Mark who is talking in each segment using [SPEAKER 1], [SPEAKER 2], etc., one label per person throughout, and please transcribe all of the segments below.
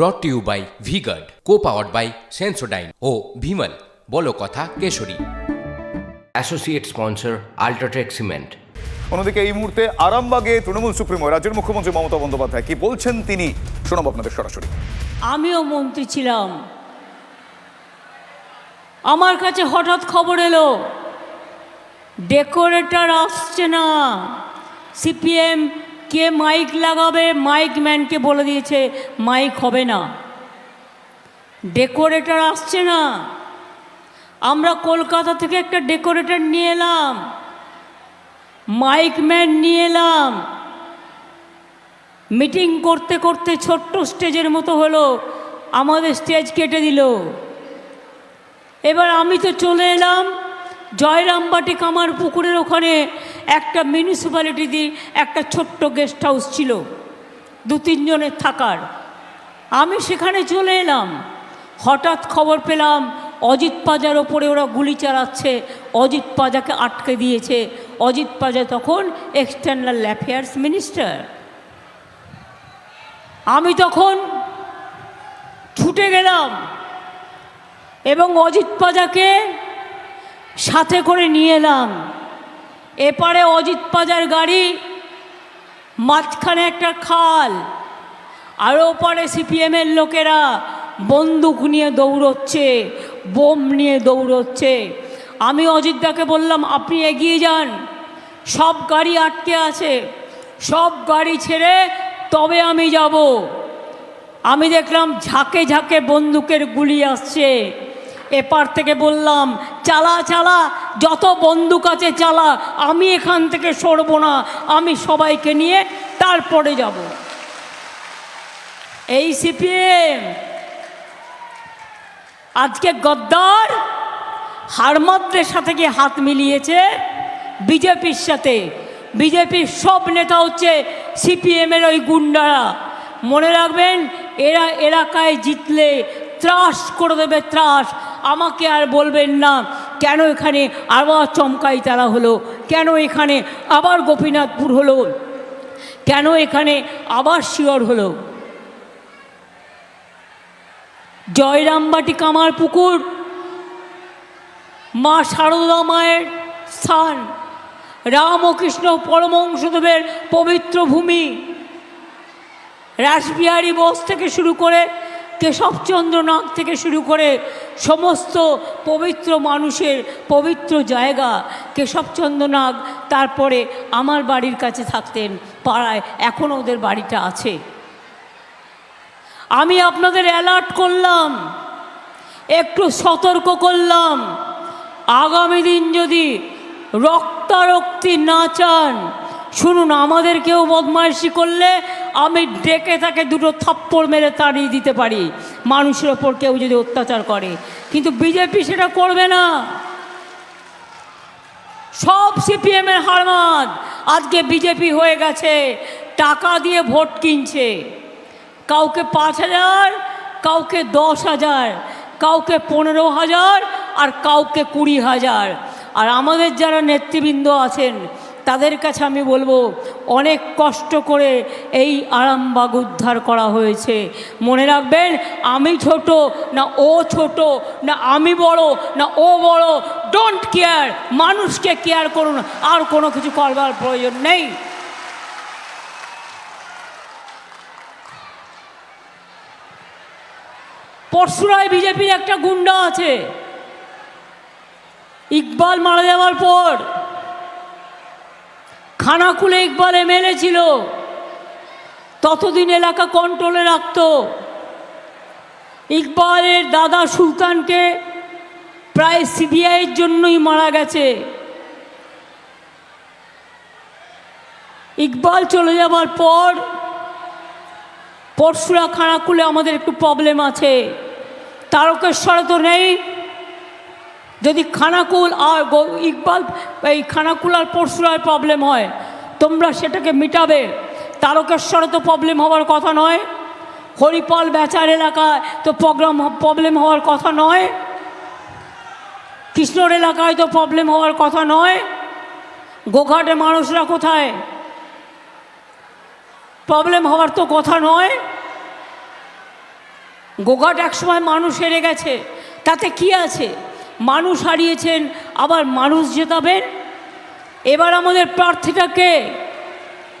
[SPEAKER 1] Brought to you by V-Guard co powered by Sensodyne ও ভিমল বলো কথা Keshari. Associate sponsor UltraTech cement
[SPEAKER 2] অন্যদিকে এই মুহূর্তে আরামবাগে তৃণমূল সুপ্রিমো রাজ্যের মুখ্যমন্ত্রী মমতা বন্দ্যোপাধ্যায় কি বলছেন তিনি? শোনাবো আপনাদের সরাসরি।
[SPEAKER 3] আমিও মন্ত্রী ছিলাম। আমার কাছে হঠাৎ খবর এলো ডেকোরেটর আসছে না। সিপিএম কে মাইক লাগাবে? মাইক ম্যানকে বলে দিয়েছে, মাইক হবে না। ডেকোরেটর আসছে না। আমরা কলকাতা থেকে একটা ডেকোরেটর নিয়ে এলাম। মাইক ম্যান নিয়ে এলাম। মিটিং করতে করতে ছোট্ট স্টেজের মতো হলো। আমাদের স্টেজ কেটে দিল। এবার আমি তো চলে এলাম জয়রামবাটি কামার পুকুরের ওখানে। একটা মিউনিসিপ্যালিটি একটা ছোট্ট গেস্ট হাউস ছিল। দু তিনজনের থাকার। আমি সেখানে চলে এলাম। হঠাৎ খবর পেলাম, অজিত পাজার ওপরে ওরা গুলি চালাচ্ছে। অজিত পাজাকে আটকে দিয়েছে। অজিত পাজা তখন এক্সটার্নাল অ্যাফেয়ার্স মিনিস্টার আমি তখন ছুটে গেলাম এবং অজিত পাজাকে সাথে করে নিয়ে এলাম। এপারে অজিত পাজার গাড়ি, মাঝখানে একটা খাল, আর ওপারে সিপিএমের লোকেরা বন্দুক নিয়ে দৌড়চ্ছে, বোম নিয়ে দৌড়চ্ছে। আমি অজিতদাকে বললাম, আপনি এগিয়ে যান, সব গাড়ি আটকে আছে, সব গাড়ি ছেড়ে তবে আমি যাব। আমি দেখলাম ঝাঁকে ঝাঁকে বন্দুকের গুলি আসছে। এপার থেকে বললাম, চালা চালা যত বন্দুক আছে চালা, আমি এখান থেকে সরবো না, আমি সবাইকে নিয়ে তারপরে যাব। এই সিপিএম, আজকে গদ্দার হারমাদদের সাথে গিয়ে হাত মিলিয়েছে বিজেপির সাথে। বিজেপির সব নেতা হচ্ছে সিপিএমের ওই গুন্ডারা। মনে রাখবেন, এরা এলাকায় জিতলে ত্রাস করে দেবে, ত্রাস। আমাকে আর বলবেন না কেন এখানে আবার চমকাই তারা হলো? কেন এখানে আবার গোপীনাথপুর হলো? কেন এখানে আবার শিওর হলো? জয়রামবাটি কামার পুকুর মা শারদা মায়ের স্থান রাম ও কৃষ্ণ পরমংশদেবের পবিত্র ভূমি, রাসবিহারী বোস থেকে শুরু করে কেশবচন্দ্র নাগ থেকে শুরু করে সমস্ত পবিত্র মানুষের পবিত্র জায়গা কেশবচন্দ্র নাগ তারপরে আমার বাড়ির কাছে থাকতেন, পাড়ায় এখনও ওদের বাড়িটা আছে। আমি আপনাদের অ্যালার্ট করলাম, একটু সতর্ক করলাম, আগামী দিন যদি রক্তারক্তি না চান, শুনুন, আমাদের কেউ বদমাইশি করলে আমি ডেকে তাকে দুটো থাপ্পড় মেরে তাড়িয়ে দিতে পারি। মানুষের ওপর কেউ যদি অত্যাচার করে। কিন্তু বিজেপি সেটা করবে না। সব সিপিএমের হারমাদ আজকে বিজেপি হয়ে গেছে, টাকা দিয়ে ভোট কিনছে। কাউকে পাঁচ হাজার, কাউকে দশ হাজার, কাউকে পনেরো হাজার আর কাউকে কুড়ি হাজার। আর আমাদের যারা নেতৃবৃন্দ আছেন তাদের কাছে আমি বলব, অনেক কষ্ট করে এই আরামবাগ উদ্ধার করা হয়েছে। মনে রাখবেন, আমি ছোট, না ও ছোট, না আমি বড়, না ও বড় ডোন্ট কেয়ার মানুষকে কেয়ার করুন, আর কোনো কিছু করবার প্রয়োজন নেই। পরশুরায় বিজেপির একটা গুন্ডা আছে, ইকবাল মারা যাওয়ার পর খানাকুলে ইকবাল এমএলএ ছিল। ততদিন এলাকা কন্ট্রোলে রাখত। ইকবালের দাদা সুলতানকে প্রায় সিবিআইয়ের জন্যই মারা গেছে। ইকবাল চলে যাবার পর পরশুরা খানাকুলে আমাদের একটু প্রবলেম আছে। তারকেশ্বরে তো নেই। যদি খানাকুল আর ইকবাল, এই খানাকুল আর পরশুরার প্রবলেম হয়, তোমরা সেটাকে মিটাবে। তারকেশ্বরে তো প্রবলেম হওয়ার কথা নয়। হরিপল বেচার এলাকায় তো প্রোগ্রাম প্রবলেম হওয়ার কথা নয়। কৃষ্ণর এলাকায় তো প্রবলেম হওয়ার কথা নয়। গোঘাটে মানুষরা কোথায়? প্রবলেম হওয়ার তো কথা নয়। গোঘাট একসময় মানুষ হেরে গেছে। তাতে কি আছে? মানুষ হারিয়েছেন, আবার মানুষ জেতাবেন। এবার আমাদের প্রার্থীটাকে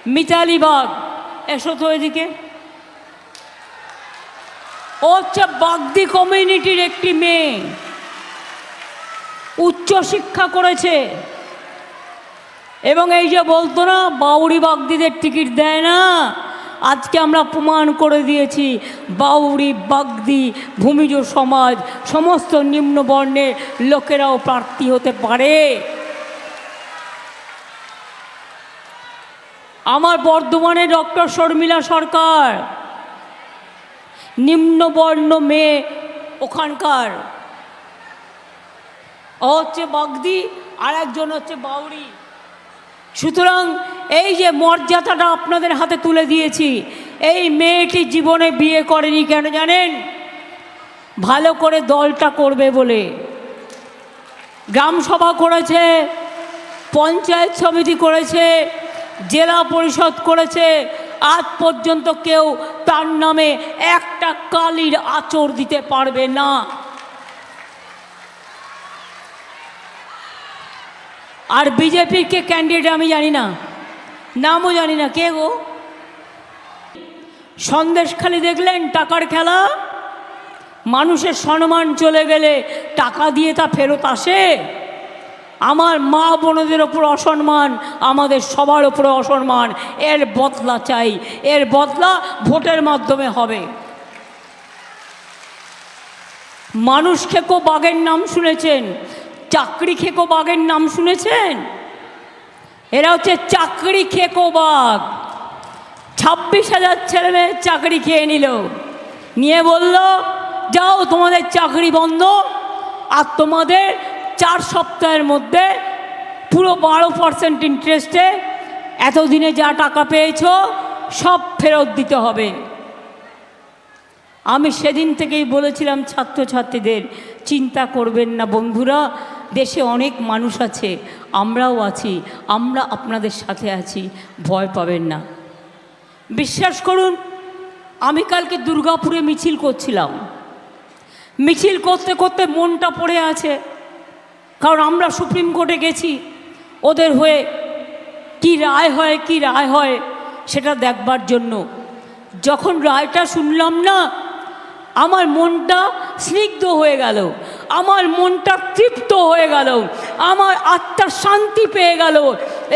[SPEAKER 3] মিতালি বাগ। এসো তো এদিকে। ও হচ্ছে বাগদি কমিউনিটির একটি মেয়ে। উচ্চশিক্ষা করেছে। এবং এই যে বলতো না বাউরি বাগদিদের টিকিট দেয় না। আজকে আমরা প্রমাণ করে দিয়েছি বাউরি বাগদি, ভূমিজ সমাজ, সমস্ত নিম্নবর্ণের লোকেরাও প্রার্থী হতে পারে। আমার বর্ধমানে ডক্টর শর্মিলা সরকার, নিম্নবর্ণ মেয়ে ওখানকার। ও হচ্ছে বাগদি আর একজন হচ্ছে বাউরি সুতরাং এই যে মর্যাদাটা আপনাদের হাতে তুলে দিয়েছি, এই মেয়েটি জীবনে বিয়ে করেনি কেন জানেন? ভালো করে দলটা করবে বলে। গ্রাম সভা করেছে, পঞ্চায়েত সমিতি করেছে, জেলা পরিষদ করেছে, আজ পর্যন্ত কেউ তার নামে একটা কালির আচর দিতে পারবে না। আর বিজেপির কে ক্যান্ডিডেট আমি জানি না। নামও জানি না। কে গো? সন্দেশখালি দেখলেন টাকার খেলা? মানুষের সম্মান চলে গেলে টাকা দিয়ে তা ফেরত আসে? আমার মা বোনদের ওপর অসম্মান, আমাদের সবার ওপরে অসম্মান, এর বদলা চাই। এর বদলা ভোটের মাধ্যমে হবে। মানুষ খেকো বাঘের নাম শুনেছেন। চাকরি খেকো বাঘের নাম শুনেছেন? এরা হচ্ছে চাকরি খেকো বাঘ ছাব্বিশ হাজার ছেলে মেয়ে চাকরি খেয়ে নিল। নিয়ে বলল, যাও, তোমাদের চাকরি বন্ধ আর তোমাদের চার সপ্তাহের মধ্যে পুরো বারো পার্সেন্ট ইন্টারেস্টে এতদিনে যা টাকা পেয়েছ সব ফেরত দিতে হবে। আমি সেদিন থেকেই বলেছিলাম ছাত্রছাত্রীদের, চিন্তা করবেন না বন্ধুরা দেশে অনেক মানুষ আছে, আমরাও আছি, আমরা আপনাদের সাথে আছি, ভয় পাবেন না। বিশ্বাস করুন, আমি কালকে দুর্গাপুরে মিছিল করছিলাম। মিছিল করতে করতে মনটা পড়ে আছে, কারণ আমরা সুপ্রিম কোর্টে গেছি, ওদের হয়ে কি রায় হয়, কি রায় হয়, সেটা দেখবার জন্য। যখন রায়টা শুনলাম না, আমার মনটা স্নিগ্ধ হয়ে গেল। আমার মনটা তৃপ্ত হয়ে গেল। আমার আত্মা শান্তি পেয়ে গেল।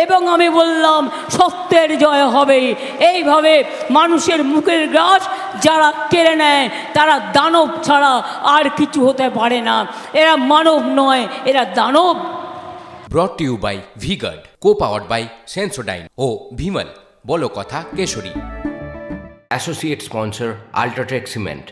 [SPEAKER 3] এবং আমি বললাম সত্যের জয় হবে এইভাবে মানুষের মুখের গ্রাস যারা কেড়ে নেয় তারা দানব ছাড়া আর কিছু হতে পারে না। এরা মানব নয় এরা দানব।
[SPEAKER 1] Brought you by V-Guard co powered by Sensodyne ও ভিমল বলো কথা Keshari. Associate sponsor UltraTech cement